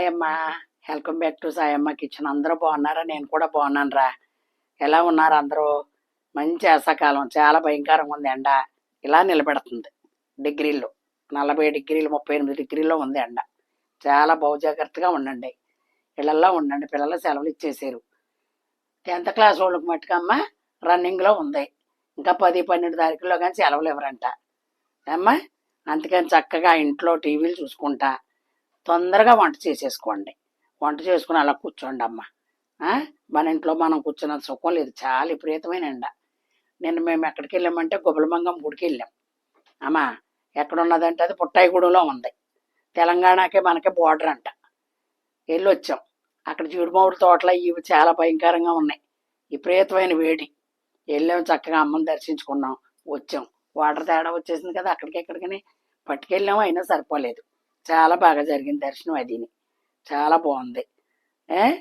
హాయమ్మ అమ్మా welcome back to Sayamma kitchen. అందరూ బాగున్నారా? నేను కూడా బాగున్నాను రా ఎలా ఉన్నారు అందరూ? మంచి వేసవకాలం చాలా భయంకరంగా ఉంది ఎండ. ఇలా నిలబెడుతుంది. డిగ్రీల్లో నలభై డిగ్రీలు ముప్పై ఎనిమిది డిగ్రీలో ఉంది ఎండ. చాలా బహుజాగ్రత్తగా ఉండండి. ఇళ్ళల్లో ఉండండి. పిల్లలు సెలవులు ఇచ్చేసారు టెన్త్ క్లాస్ వాళ్ళకి మట్టుకమ్మ రన్నింగ్లో ఉంది. ఇంకా పది పన్నెండు తారీఖుల్లో కానీ సెలవులు ఇవ్వరంట. అమ్మా అందుకని చక్కగా ఇంట్లో టీవీలు చూసుకుంటా. తొందరగా వంట చేసేసుకోండి. వంట చేసుకుని అలా కూర్చోండి అమ్మ. మన ఇంట్లో మనం కూర్చున్నంత సుఖం లేదు. చాలా విపరీతమైన ఎండ. నిన్న మేము ఎక్కడికి వెళ్ళామంటే గుబలమంగం గుడికి వెళ్ళాం. అమ్మా ఎక్కడ ఉన్నదంటే అది పుట్టాయిగూడెంలో ఉంది. తెలంగాణకే మనకి బోర్డర్ అంట. వెళ్ళి వచ్చాం అక్కడ జీడిమామిడి తోటలు ఇవి చాలా భయంకరంగా ఉన్నాయి. విపరీతమైన వేడి. వెళ్ళాం చక్కగా అమ్మని దర్శించుకున్నాం. వచ్చాం. వాటర్ తేడా వచ్చేసింది కదా అక్కడికి ఎక్కడికని. పట్టుకెళ్ళాము అయినా సరిపోలేదు. చాలా బాగా జరిగింది దర్శనం అదిని. చాలా బాగుంది. ఏ?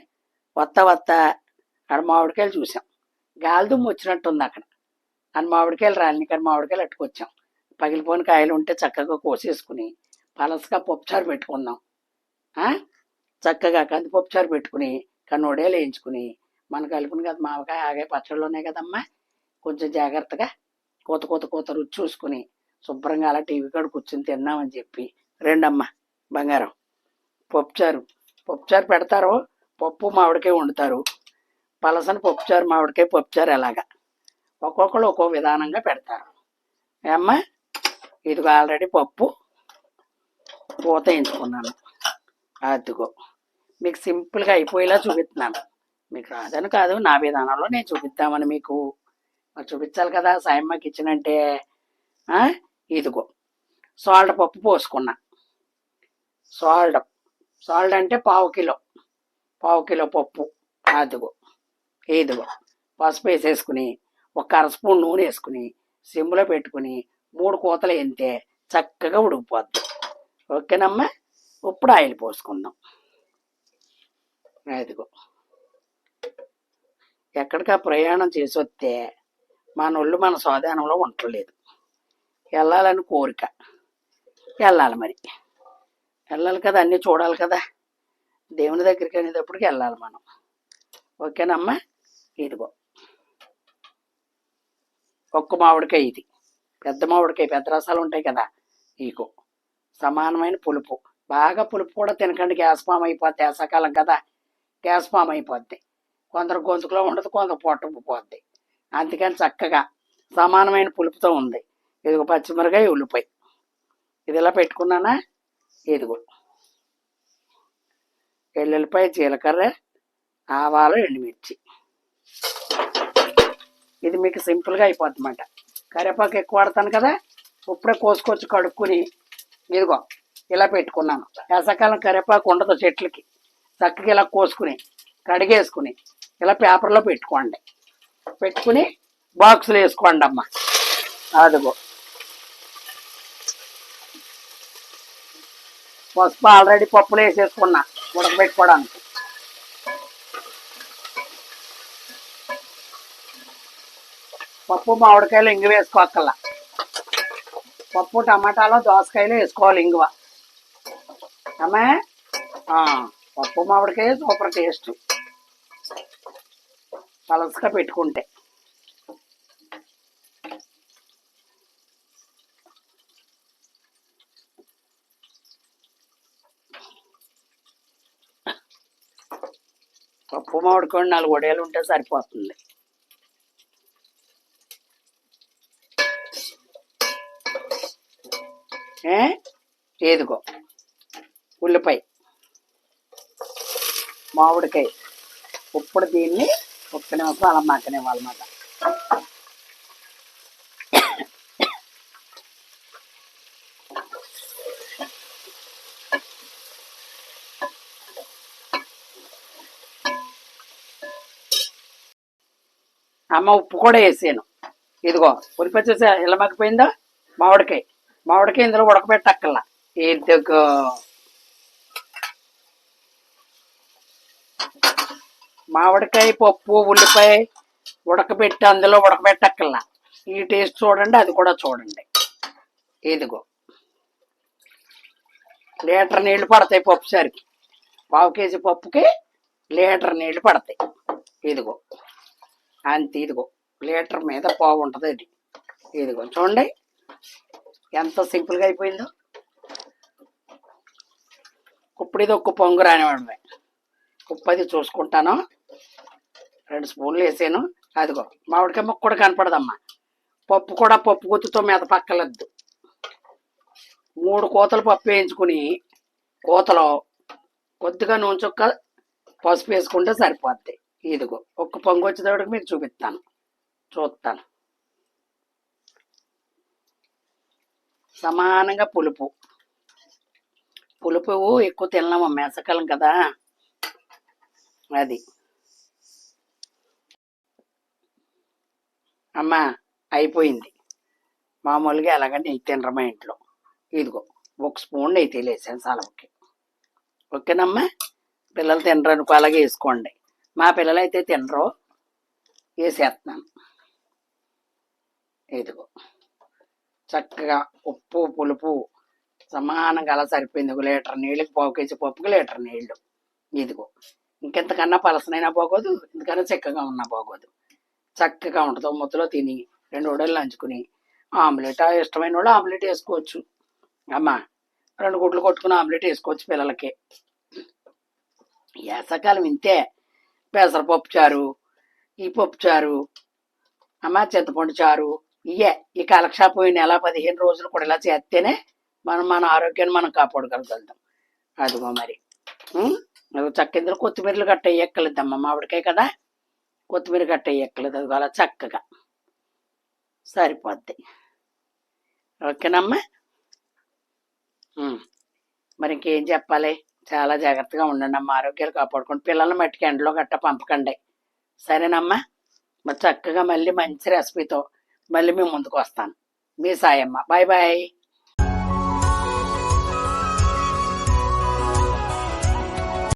వత్త వత్త. అక్కడ మామిడికాయలు చూసాం. గాలిదుమ్ము వచ్చినట్టుంది అక్కడ. అని మామిడికాయలు రాలిని కానీ మామిడికాయలు అట్టుకొచ్చాం. పగిలిపోయిన కాయలు ఉంటే చక్కగా కోసేసుకుని పలసగా పప్పుచారు పెట్టుకుందాం చక్కగా కందిపప్పు చారు పెట్టుకుని కన్నోడేలు వేయించుకుని మన కలుపుని కదా మామకాయ ఆగే పచ్చళ్ళు ఉన్నాయి కదమ్మా. కొంచెం జాగ్రత్తగా కోత కోత కోత రుచి చూసుకుని శుభ్రంగా అలా టీవీ కాడ కూర్చుని తిన్నామని చెప్పి రెండమ్మ బంగారం. పప్పుచారు. పప్పుచారు పెడతారు పప్పు మామిడికాయ వండుతారు. పలసన పప్పుచారు మామిడికాయ పప్పుచారు ఎలాగా. ఒక్కొక్కరు ఒక్కో విధానంగా పెడతారు. ఏమ్మా ఇదిగో ఆల్రెడీ పప్పు. పూత వేయించుకున్నాను అదిగో మీకు సింపుల్గా అయిపోయేలా చూపిస్తున్నాను. మీకు రాదని కాదు నా విధానంలో నేను చూపిద్దామని మీకు. మరి చూపించాలి కదా సాయమ్మ కిచెన్ అంటే ఇదిగో సాల్ట్ పప్పు పోసుకున్నా. సాల్ట్. సాల్ట్ అంటే పావు కిలో. పావు కిలో పప్పు. అదిగో. ఇదిగో. పసుపు వేసేసుకుని ఒక అర స్పూన్ నూనె వేసుకుని సిమ్లో పెట్టుకుని మూడు కూతలు ఎంతే చక్కగా ఉడికిపోద్ది. ఓకేనమ్మా? ఇప్పుడు ఆయిల్ పోసుకుందాం. అదిగో. ఎక్కడికా ప్రయాణం చేసి వస్తే మన ఒళ్ళు మన స్వాధానంలో ఉండలేదు వెళ్ళాలని కోరిక. వెళ్ళాలి మరి. వెళ్ళాలి కదా అన్నీ చూడాలి కదా. దేవుని దగ్గరికి అనేటప్పటికి వెళ్ళాలి మనం. ఓకేనమ్మా? ఇదిగో. ఒక్క మామిడికాయ ఇది. పెద్ద మామిడికాయ పెద్ద రసాలు ఉంటాయి కదా. ఇగో సమానమైన పులుపు. బాగా పులుపు కూడా తినకండి. గ్యాస్ ఫామ్ అయిపోద్ది వేసవకాలం కదా. గ్యాస్ ఫామ్ అయిపోద్ది. కొందరు గొంతుకులో ఉండదు కొందరు పొట్ట పోద్ది అందుకని చక్కగా సమానమైన పులుపుతో ఉంది. ఇదిగో పచ్చిమిరకాయ ఉల్లిపాయ. ఇది ఇలా పెట్టుకున్నానా? ఇదిగో ఎల్లుల్లిపాయ జీలకర్ర ఆవాలు ఎండుమిర్చి. ఇది మీకు సింపుల్గా అయిపోద్ది అన్నమాట కరివేపాకు ఎక్కువ వాడతాను కదా ఇప్పుడే కోసుకొచ్చి కడుక్కుని ఇదిగో ఇలా పెట్టుకున్నాను. వేసవకాలం కరివేపాకు ఉండదు చెట్లకి. చక్కగా ఇలా కోసుకుని కడిగేసుకుని ఇలా పేపర్లో పెట్టుకోండి. పెట్టుకుని బాక్సులు వేసుకోండి అమ్మ అదిగో. పసుపు ఆల్రెడీ పప్పులు వేసేసుకున్నా ఉడకబెట్టుకోవడానికి. పప్పు మామిడికాయలు ఇంగు వేసుకోక్కల్లా పప్పు టమాటాలు దోసకాయలు వేసుకోవాలి ఇంగువ. అమ్మే? పప్పు మామిడికాయ సూపర్ టేస్ట్. పలసగా పెట్టుకుంటే. పప్పు మామిడికాయ నాలుగు వడేలు ఉంటే సరిపోతుంది. ఏదిగో ఉల్లిపాయ మామిడికాయ ఇప్పుడు దీన్ని ఒక్క నిమిషం అలా మాకనివ్వాలన్నమాట. అమ్మ ఉప్పు కూడా వేసాను. ఇదిగో ఉల్లిపాయ చూసా మామిడికాయ. మామిడికాయ ఇందులో ఉడకబెట్టక్కల్లా ఇదిగో మామిడికాయ పప్పు ఉల్లిపాయ ఉడకబెట్టి అందులో ఉడకబెట్టక్కల్లా ఈ టేస్ట్ చూడండి అది కూడా చూడండి. ఇదిగో. లీటర్ నీళ్ళు పడతాయి పప్పుసారికి పావు కేజీ పప్పుకి లీటర్ నీళ్ళు పడతాయి. ఇదిగో. అంతే ఇదిగో. లీటర్ మీద పావు ఉంటుంది ఇదిగో చూడండి. ఎంత సింపుల్గా అయిపోయిందో. ఇప్పుడు ఇది ఒక్క పొంగు రానివ్వడమే ఉప్పు అది చూసుకుంటాను. రెండు స్పూన్లు వేసాను. అదిగో మామిడికాయ ముక్క కూడా కనపడదమ్మా. పప్పు కూడా పప్పు గుత్తుతో మీద పక్కలద్దు. మూడు కోతలు పప్పు వేయించుకుని కోతలో కొద్దిగా నూనె చుక్క పసుపు వేసుకుంటే సరిపోద్ది. ఇదిగో ఒక్క పొంగు వచ్చేటప్పటికి మీకు చూపిస్తాను. చూస్తాను. సమానంగా పులుపు. పులుపు ఎక్కువ తిన్నాము మెసకలం కదా. అది. అమ్మా అయిపోయింది. మామూలుగా ఎలాగ నెయ్యి తినరు మా ఇంట్లో. ఇదిగో ఒక స్పూన్ నెయ్యి తెలియసాను సలవుకి. ఓకేనమ్మా? పిల్లలు తినరు అనుకో అలాగే వేసుకోండి. మా పిల్లలు అయితే తినరు. వేసేస్తున్నాను ఇదిగో. చక్కగా ఉప్పు పులుపు సమానంగా అలా సరిపోయింది. ఒక లీటర్ నీళ్ళకి పావు కేజీ పప్పుకి లీటర్ నీళ్ళు. ఇదిగో. ఇంకెంతకన్నా పలసనైనా బాగోదు ఇంతకన్నా చిక్కగా ఉన్నా బాగోదు చక్కగా ఉంటుంది. ఓ ముద్దలో తిని రెండు ఉడలు నంచుకుని ఆమ్లెట్ ఇష్టమైన వాళ్ళు ఆమ్లెట్ వేసుకోవచ్చు. అమ్మా రెండు గుడ్లు కొట్టుకుని ఆమ్లెట్ వేసుకోవచ్చు పిల్లలకి. వేసకాలం ఇంతే. పెసరపప్పు చారు ఈ పప్పు చారు అమ్మ చింతపండు చారు ఇయే ఈ కాలక్షేపం పోయిన నెల పదిహేను రోజులు కూడా ఇలా చేస్తేనే మనం మన ఆరోగ్యాన్ని మనం కాపాడుకోగలుగుతాం. అదిగో మరి. ఉం? చక్కెందులో కొత్తిమీరలు గట్ట ఎక్కలేదమ్మ మామిడికాయ కదా? కొత్తిమీర గట్ట ఎక్కలేదు అది అలా చక్కగా సరిపోద్ది. ఓకేనమ్మా? మరి ఇంకేం చెప్పాలి? చాలా జాగ్రత్తగా ఉండండి అమ్మ. ఆరోగ్యాలు కాపాడుకోండి. పిల్లల్ని మట్టికి ఎండలో గట్ట పంపకండి. సరేనమ్మా? మరి చక్కగా మళ్ళీ మంచి రెసిపీతో మళ్ళీ మేము ముందుకు వస్తాను మీ సాయమ్మ. Bye bye.